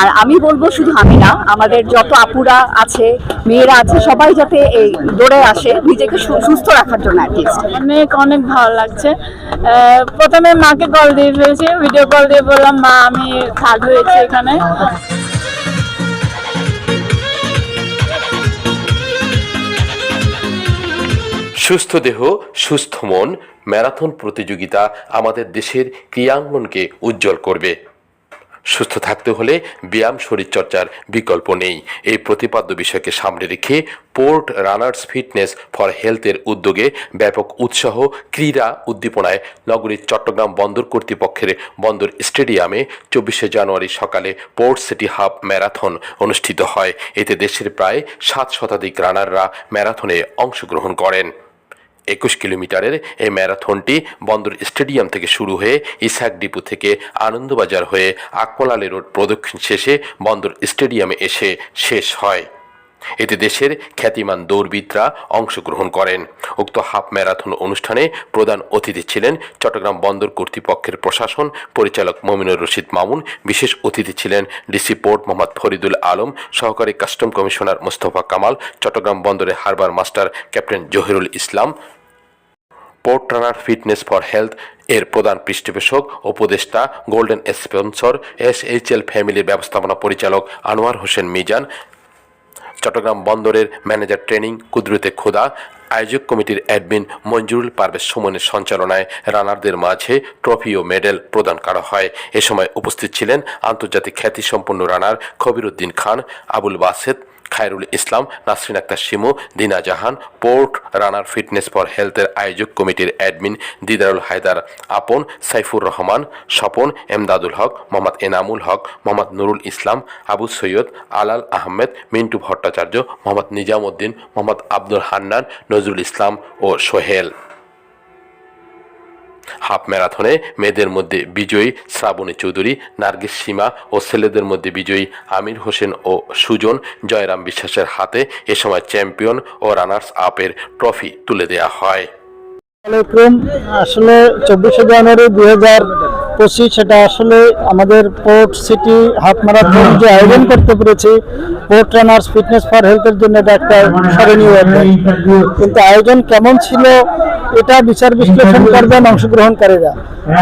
আর আমি বলব শুধু আমি না আমাদের যত আপুরা আছে মেয়েরা আছে সবাই যাতে এই দৌড়ে আসে নিজেকে সুস্থ রাখার জন্য অ্যাটলিস্ট অনেক অনেক ভালো লাগছে। আহ, প্রথমে মাকে কল দিয়ে ফেলেছি ভিডিও কল দিয়ে বললাম মা আমি থার্ড হয়েছি এখানে। সুস্থ দেহ সুস্থ মন ম্যারাথন প্রতিযোগিতা আমাদের দেশের ক্রীড়াঙ্গনকে উজ্জ্বল করবে। সুস্থ থাকতে হলে ব্যায়াম, শরীরচর্চার বিকল্প নেই। এই প্রতিপাদ্য বিষয়কে সামনে রেখে পোর্ট রানার্স ফিটনেস ফর হেলথের উদ্যোগে ব্যাপক উৎসাহ, ক্রীড়া উদ্দীপনায় নগরীর চট্টগ্রাম বন্দর কর্তৃপক্ষের বন্দর স্টেডিয়ামে চব্বিশে জানুয়ারি সকালে পোর্ট সিটি হাব ম্যারাথন অনুষ্ঠিত হয়। এতে দেশের প্রায় সাত শতাধিক রানাররা ম্যারাথনে অংশগ্রহণ করেন। একুশ কিলোমিটারের এই ম্যারাথনটি বন্দর স্টেডিয়াম থেকে শুরু হয়ে ইসাক ডিপু থেকে আনন্দবাজার হয়ে আকমলালি রোড প্রদক্ষিণ শেষে বন্দর স্টেডিয়ামে এসে শেষ হয়। এতে দেশের খ্যাতিমান দৌড়বিদরা অংশগ্রহণ করেন। উক্ত হাফ ম্যারাথন অনুষ্ঠানে প্রধান অতিথি ছিলেন চট্টগ্রাম বন্দর কর্তৃপক্ষের প্রশাসন পরিচালক মমিনুর রশিদ মামুন। বিশেষ অতিথি ছিলেন ডিসি পোর্ট মোহাম্মদ ফরিদুল আলম, সহকারী কাস্টম কমিশনার মোস্তফা কামাল, চট্টগ্রাম বন্দরের harbour master captain Zahirul Islam, port runner fitness for health এর প্রধান পৃষ্ঠপোষক, উপদেষ্টা, golden sponsor S H L ফ্যামিলির ব্যবস্থাপনা পরিচালক আনোয়ার হোসেন মিজান চট্টগ্রাম বন্দরের ম্যানেজার ট্রেনিং কুদরতে খোদা আয়োজক কমিটির অ্যাডমিন মঞ্জুরুল পারভেজ সুমনের সঞ্চালনায় রানারদের মাঝে ট্রফি ও মেডেল প্রদান করা হয়। এ সময় উপস্থিত ছিলেন আন্তর্জাতিক খ্যাতিসম্পন্ন runner Khabiruddin Khan, Abul Based, Khairul Islam, Nasrin Akhtar Shimu, Dina Jahan, port runner fitness for হেলথের আয়োজক কমিটির অ্যাডমিন দিদারুল হায়দার, আপন সাইফুর রহমান, স্বপন এমদাদুল হক, মোহাম্মদ এনামুল হক, মোহাম্মদ নুরুল ইসলাম, আবু সৈয়দ, আলাল আহমেদ, মিন্টু ভট্টাচার্য, মোহাম্মদ নিজামুদ্দিন, মোহাম্মদ আব্দুল হান্নান নজরুল ইসলাম ও সোহেল। হাফ ম্যারাথনে মেয়েদের মধ্যে বিজয়ী শ্রাবণী চৌধুরী, নার্গিস সীমা ও ছেলেদের মধ্যে বিজয়ী আমির হোসেন ও সুজন জয়রাম বিশ্বাসের হাতে এ সময় চ্যাম্পিয়ন ও রানার্স আপের ট্রফি তুলে দেয়া হয়। আসলে চব্বিশে জানুয়ারি দুই পঁচিশ সেটা আসলে আমাদের পোর্ট সিটি হাফ ম্যারাথন যে আয়োজন করতে পেরেছি, পোর্ট রানার্স ফিটনেস ফর হেলথের জন্য এটা একটা স্মরণীয় কিন্তু আয়োজন কেমন ছিল, এটা বিচার বিশ্লেষণ করবেন অংশগ্রহণকারীরা।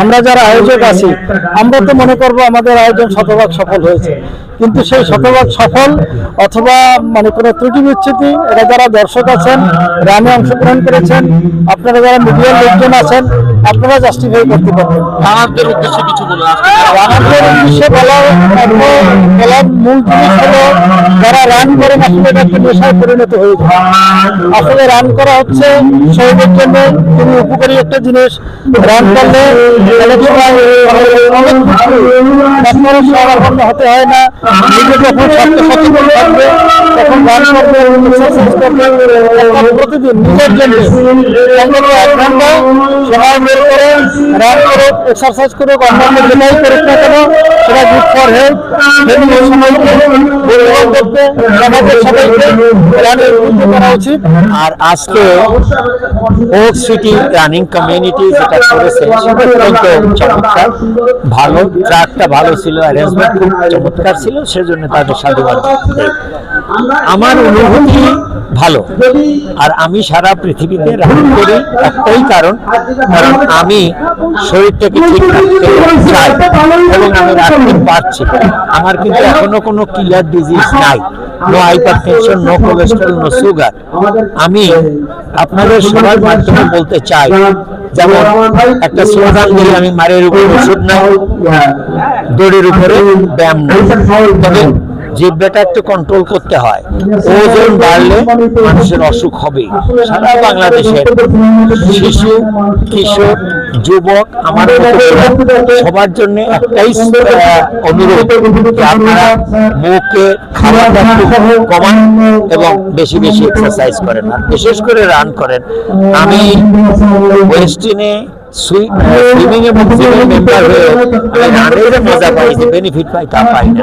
আমরা যারা আয়োজক আছি, আমরা তো মনে করব আমাদের আয়োজন শতভাগ সফল হয়েছে। কিন্তু সেই শতভাগ সফল অথবা মানে কোনো ত্রুটি বিচ্ছুতি এটা যারা দর্শক আছেন রানে অংশগ্রহণ করেছেন, আপনারা যারা মিডিয়ার লোকজন আছেন, আপনারা জাস্টিফাই করতে পারবেন। উদ্দেশ্যে কিছু বলুন রানারদের উদ্দেশ্যে বলা একদম মূল জিনিস হলো যারা রান করেন আসলে এটা একটা নেশায় পরিণত হয়ে যায়। আসলে রান করা হচ্ছে শরীরের জন্য খুবই উপকারী একটা জিনিস। রান করলে অনেক সময় অনেক কিছু আপনার সমাপন্ন হতে হয় না। নিজে যখন স্বাস্থ্য সচেতন থাকবে তখন রান করবে এক্সারসাইজ প্রতিদিন নিজের জন্য। এক ঘণ্টা সময় বের করে রান করুক এক্সারসাইজ আর আজকে সিটি রানিং কমিউনিটি যেটা করেছে চমৎকার। ভালো, ট্রাকটা ভালো ছিল অ্যারেঞ্জমেন্ট খুব চমৎকার ছিল, সেজন্য তাদের সাধুবাদ। আমার অনুভূতি ভালো। আর আমি সারা পৃথিবীতে রান করি একটাই কারণ কারণ আমি শরীরটাকে ঠিক চাই। এবং আমি রাখতে পারছি। আমার কিন্তু এখনও কোনো ক্লিয়ার ডিজিজ নাই। No hypertension no cholesterol no sugar আমি আপনাদের সবার মাধ্যমে বলতে চাই যেমন একটা স্লোগান দিলে আমি মারের উপর ওষুধ নাই দড়ির উপরে ব্যায়াম নাই তবে জিব্বাটা একটু কন্ট্রোল করতে হয়। ওজন বাড়লে মানুষের অসুখ হবে সারা বাংলাদেশের শিশু কিশোর যুবক আমার সবার জন্য একটাই অনুরোধ আপনারা মুখে একটু কমান এবং বেশি বেশি এক্সারসাইজ করেন। বিশেষ করে রান করেন। আমি ওয়েস্টিনে সুইমিং এ মেম্বার হয়ে আমি যে মজা পাই যে বেনিফিট পাই তা পাই না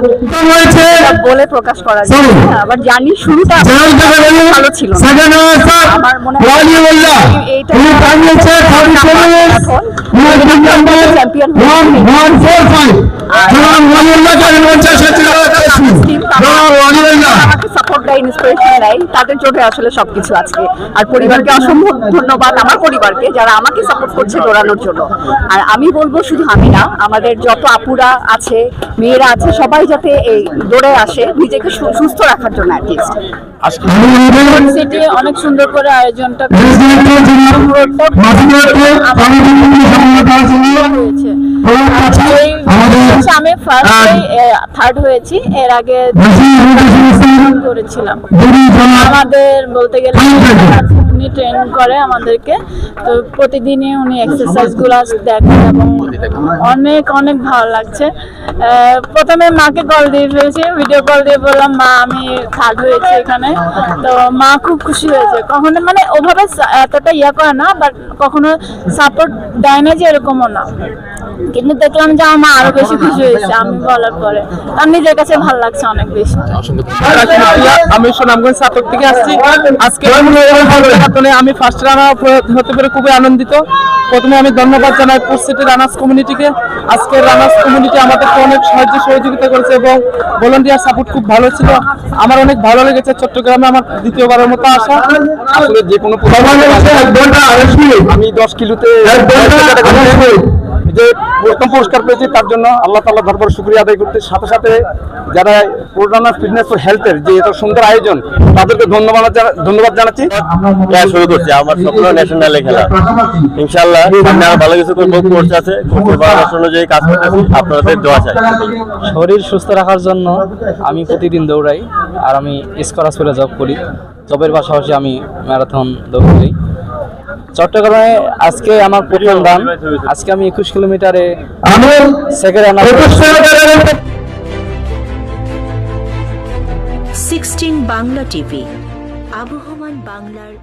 বলে প্রকাশ করা যায়। আবার জার্নির শুরুটা ভালো ছিল আমার মনে হয় এইটা চ্যাম্পিয়ন ইন্সপিরেশন নেয় তাদের জন্য আসলে সবকিছু আজকে। আর পরিবারকে অসম্ভব ধন্যবাদ আমার পরিবারকে যারা আমাকে সাপোর্ট করছে দৌড়ানোর জন্য। আর আমি বলব শুধু আমি না আমাদের যত আপুরা আছে মেয়েরা আছে সবাই যাতে এই দৌড়ে আসে নিজেকে সুস্থ রাখার জন্য অ্যাটলিস্ট সিটি অনেক সুন্দর করে আয়োজনটা করেছে। হচ্ছে আমি ফার্স্ট থার্ড হয়েছি। এর আগে করেছিলাম। আমাদের বলতে গেলে উনি ট্রেন করে আমাদেরকে। তো প্রতিদিনই উনি এক্সারসাইজ দেখেন এবং অনেক অনেক ভালো লাগছে। প্রথমে মাকে কল দিয়ে ফেলেছি ভিডিও কল দিয়ে বললাম মা আমি থার্ড হয়েছি এখানে। তো মা খুব খুশি হয়েছে। কখনো মানে ওভাবে এতটা ইয়া করে না বাট কখনো সাপোর্ট দেয় না যে এরকমও না। কিন্তু দেখলাম যে আমার মা আরও বেশি খুশি হয়েছে আমি বলার পরে। তার নিজের কাছে ভালো লাগছে অনেক বেশি। আমি সুনামগঞ্জ সাতক থেকে আসছি। আজকে আমি ফার্স্ট রানার হতে পেরে খুবই আনন্দিত। প্রথমে আমি ধন্যবাদ জানাই পুরসিটি রানার্স কমিউনিটিকে আজকে রানার্স কমিউনিটি আমাদেরকে অনেক সাহায্য সহযোগিতা করেছে এবং ভলেন্টিয়ার সাপোর্ট খুব ভালো ছিল। আমার অনেক ভালো লেগেছে চট্টগ্রামে আমার দ্বিতীয়বারের মতো আসা। আসলে যে কোনো আমি দশ কিলোতে যে প্রথম পুরস্কার পেয়েছি তার জন্য আল্লাহ তাল্লাহ দরবার শুক্রিয়া আদায় করতে। সাথে সাথে যারা প্রোগ্রামার ফিটনেস ও হেলথের যে এত সুন্দর আয়োজন তাদেরকে ধন্যবাদ ধন্যবাদ জানাচ্ছি। হ্যাঁ শুরু করছি আমার স্বপ্ন ন্যাশনালে খেলা। ইনশাল্লাহ সামনে আরও ভালো কিছু করব কোর্স আছে। অনুযায়ী কাজ করতেছি আপনাদের দোয়া চাই। শরীর সুস্থ রাখার জন্য আমি প্রতিদিন দৌড়াই আর আমি হসপিটালে জব করি। জবের পাশাপাশি আমি ম্যারাথন দৌড় করি চট্টগ্রামে আজকে আমার প্রথম দান আজকে আমি একুশ কিলোমিটারে second runner sixteen Bangla TV আবহমান বাংলার